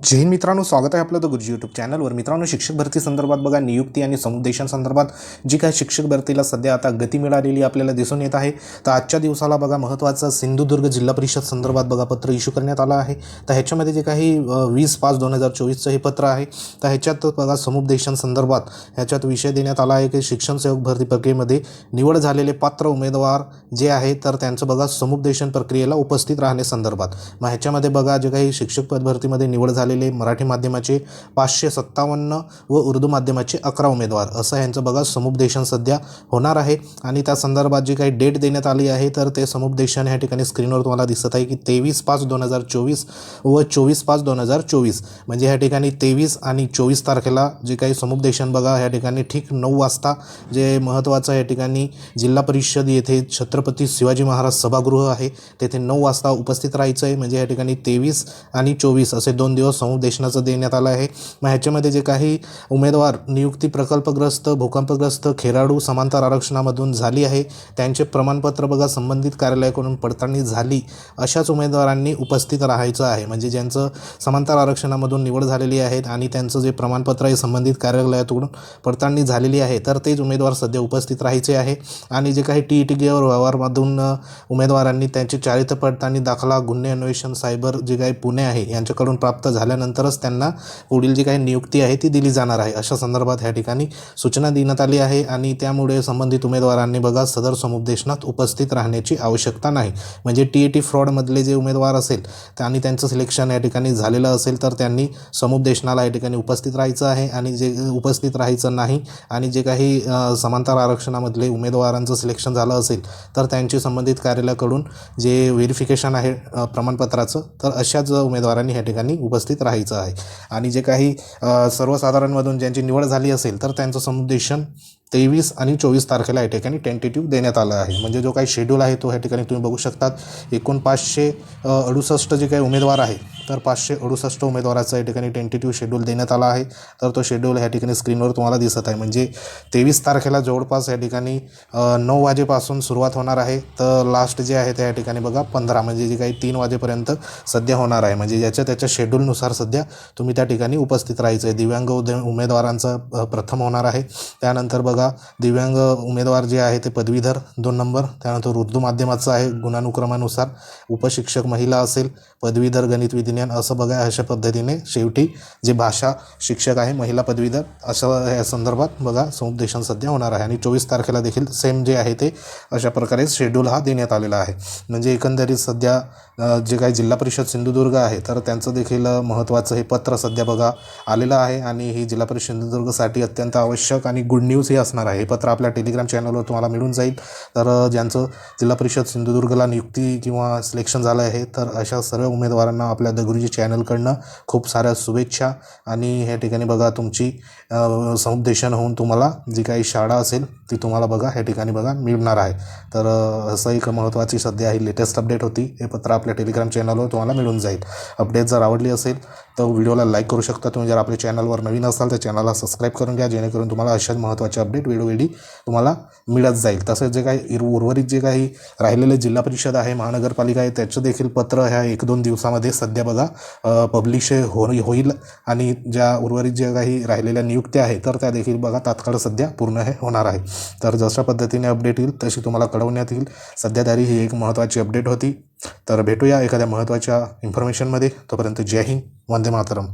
जैन मित्रांनो स्वागत आहे आपलं द गुरुजी यूट्यूब चॅनलवर मित्रांनो शिक्षक भरती संदर्भात बघा नियुक्ती आणि समुदेशांसंदर्भात जी काय शिक्षक भरतीला सध्या आता गती मिळालेली आपल्याला दिसून येत आहे तर आजच्या दिवसाला बघा महत्त्वाचं सिंधुदुर्ग जिल्हा परिषद संदर्भात बघा पत्र इश्यू करण्यात आलं आहे. तर ह्याच्यामध्ये जे काही वीस पाच दोन हजार चोवीसचं हे पत्र आहे तर ह्याच्यात बघा समुपदेशांसंदर्भात ह्याच्यात विषय देण्यात आला आहे की शिक्षण सेवक भरती प्रक्रियेमध्ये निवड झालेले पात्र उमेदवार जे आहे तर त्यांचं बघा समुपदेशन प्रक्रियेला उपस्थित राहण्यासंदर्भात. मग ह्याच्यामध्ये बघा जे काही शिक्षक पद भरतीमध्ये निवड आलेले मराठी माध्यमाचे पाचशे सत्तावन्न व उर्दू माध्यमाचे अकरा उमेदवार. असं यांचं बघा समुपदेशन सध्या होणार आहे. आणि त्या संदर्भात जी काही डेट देण्यात आली आहे तर ते समुपदेशन ह्या ठिकाणी स्क्रीनवर तुम्हाला दिसत आहे की तेवीस पाच दोन हजार चोवीस व चोवीस पाच दोन हजार चोवीस. म्हणजे ह्या ठिकाणी तेवीस आणि चोवीस तारखेला जे काही समुपदेशन बघा ह्या ठिकाणी ठीक नऊ वाजता जे महत्त्वाचं या ठिकाणी जिल्हा परिषद येथे छत्रपती शिवाजी महाराज सभागृह आहे तेथे नऊ वाजता उपस्थित राहायचं आहे म्हणजे या ठिकाणी तेवीस आणि चोवीस असे दोन दिवस समुपदेशनाचं देण्यात आलं आहे. मग ह्याच्यामध्ये जे काही उमेदवार नियुक्ती प्रकल्पग्रस्त भूकंपग्रस्त खेराडू समांतर आरक्षणामधून झाली आहे त्यांचे प्रमाणपत्र बघा संबंधित कार्यालयाकडून पडताळणी झाली अशाच उमेदवारांनी उपस्थित राहायचं आहे. म्हणजे ज्यांचं समांतर आरक्षणामधून निवड झालेली आहे आणि त्यांचं जे प्रमाणपत्र आहे संबंधित कार्यालयाकडून पडताळणी झालेली आहे तर तेच उमेदवार सध्या उपस्थित राहायचे आहे. आणि जे काही टी ई टी गेवर व्यवहारमधून उमेदवारांनी त्यांची चारित्र पडताळणी दाखला गुन्हे अन्वेषण सायबर जे काही पुणे आहे यांच्याकडून प्राप्त झाले झाल्यानंतरच त्यांना पुढील जी काही नियुक्ती आहे ती दिली जाणार आहे. अशा संदर्भात ह्या ठिकाणी सूचना देण्यात आली आहे आणि त्यामुळे संबंधित उमेदवारांनी बघा सदर समुपदेशनात उपस्थित राहण्याची आवश्यकता नाही. म्हणजे टी ए टी फ्रॉडमधले जे उमेदवार असेल आणि त्यांचं सिलेक्शन या ठिकाणी झालेलं असेल तर त्यांनी समुपदेशनाला या ठिकाणी उपस्थित राहायचं आहे आणि जे उपस्थित राहायचं नाही आणि जे काही समांतर आरक्षणामधले उमेदवारांचं सिलेक्शन झालं असेल तर त्यांची संबंधित कार्यालयाकडून जे व्हेरिफिकेशन आहे प्रमाणपत्राचं तर अशाच उमेदवारांनी ह्या ठिकाणी उपस्थित राहायचं आहे. आणि जे काही सर्वसाधारणमधून ज्यांची निवड झाली असेल तर त्यांचं समुपदेशन तेवीस आणि चोवीस तारखेला या ठिकाणी टेंटेटिव्ह देण्यात आलं आहे. म्हणजे जो काही शेड्यूल आहे तो ह्या ठिकाणी तुम्ही बघू शकतात. एकूण पाचशे अडुसष्ट जे काही उमेदवार आहे तर पाचशे अडुसष्ट उमेदवाराचा या ठिकाणी टेंटेटिव्ह शेड्यूल देण्यात आला आहे. तर तो शेड्यूल ह्या ठिकाणी स्क्रीनवर तुम्हाला दिसत आहे. म्हणजे तेवीस तारखेला जवळपास या ठिकाणी नऊ वाजेपासून सुरुवात होणार आहे. तर लास्ट जे आहे ते या ठिकाणी बघा पंधरा म्हणजे जे काही तीन वाजेपर्यंत सध्या होणार आहे. म्हणजे ज्याच्या त्याच्या शेड्यूलनुसार सध्या तुम्ही त्या ठिकाणी उपस्थित राहायचं आहे. दिव्यांग उदे उमेदवारांचा प्रथम होणार आहे. त्यानंतर बघा दिव्यांग उमेदवार जे आहे ते पदवीधर दोन नंबर. त्यानंतर उर्दू माध्यमाचं आहे गुणानुक्रमानुसार उपशिक्षक महिला असेल पदवीधर गणित विज्ञान असं बघा अशा पद्धतीने शेवटी जे भाषा शिक्षक आहे महिला पदवीधर अशा या संदर्भात बघा समुपदेशन सध्या होणार आहे. आणि चोवीस तारखेला देखील सेम जे आहे ते अशा प्रकारे शेड्यूल हा देण्यात आलेला आहे. म्हणजे एकंदरीत सध्या जे काही जिल्हा परिषद सिंधुदुर्ग आहे तर त्यांचं देखील महत्त्वाचं हे पत्र सध्या बघा आलेलं आहे. आणि ही जिल्हा परिषद सिंधुदुर्गसाठी अत्यंत आवश्यक आणि गुड न्यूज ही असणार आहे. हे पत्र आपल्या टेलिग्राम चॅनलवर तुम्हाला मिळून जाईल. तर ज्यांचं जिल्हा परिषद सिंधुदुर्गला नियुक्ती किंवा सिलेक्शन झालं आहे तर अशा सर्व उमेदवारांना आपल्या द गुरुजी चॅनलकडनं खूप साऱ्या शुभेच्छा. आणि ह्या ठिकाणी बघा तुमची समुपदेशन होऊन तुम्हाला जी काही शाळा असेल ती तुम्हाला बघा ह्या ठिकाणी बघा मिळणार आहे. तर असं एक महत्त्वाची सध्या ही लेटेस्ट अपडेट होती. हे पत्र आपल्या टेलिग्राम चॅनलवर तुम्हाला मिळून जाईल. अपडेट जर आवडली असेल तर व्हिडिओला लाईक करू शकता. तुम्ही जर आपल्या चॅनलवर नवीन असाल तर चॅनलला सबस्क्राईब करून घ्या जेणेकरून तुम्हाला अशाच महत्त्वाचे अपडेट वेळोवेळी तुम्हाला मिळत जाईल. तसेच जे काही उर्वरित जे काही राहिलेले जिल्हा परिषद आहे महानगरपालिका आहे त्याचं देखील पत्र ह्या एक दोन दिवसामध्ये सध्या बघा पब्लिश हो होईल आणि ज्या उर्वरित ज्या काही राहिलेल्या नियुक्त्या आहे तर त्या देखील बघा तात्काळ सध्या पूर्ण हे होणार आहे. तर जशा पद्धतीने अपडेट येईल तशी तुम्हाला कळवण्यात येईल. सध्या तरी ही एक महत्त्वाची अपडेट होती. तर भेटूया एखाद्या महत्त्वाच्या इन्फॉर्मेशनमध्ये तोपर्यंत जय हिंद वंदे मातरम.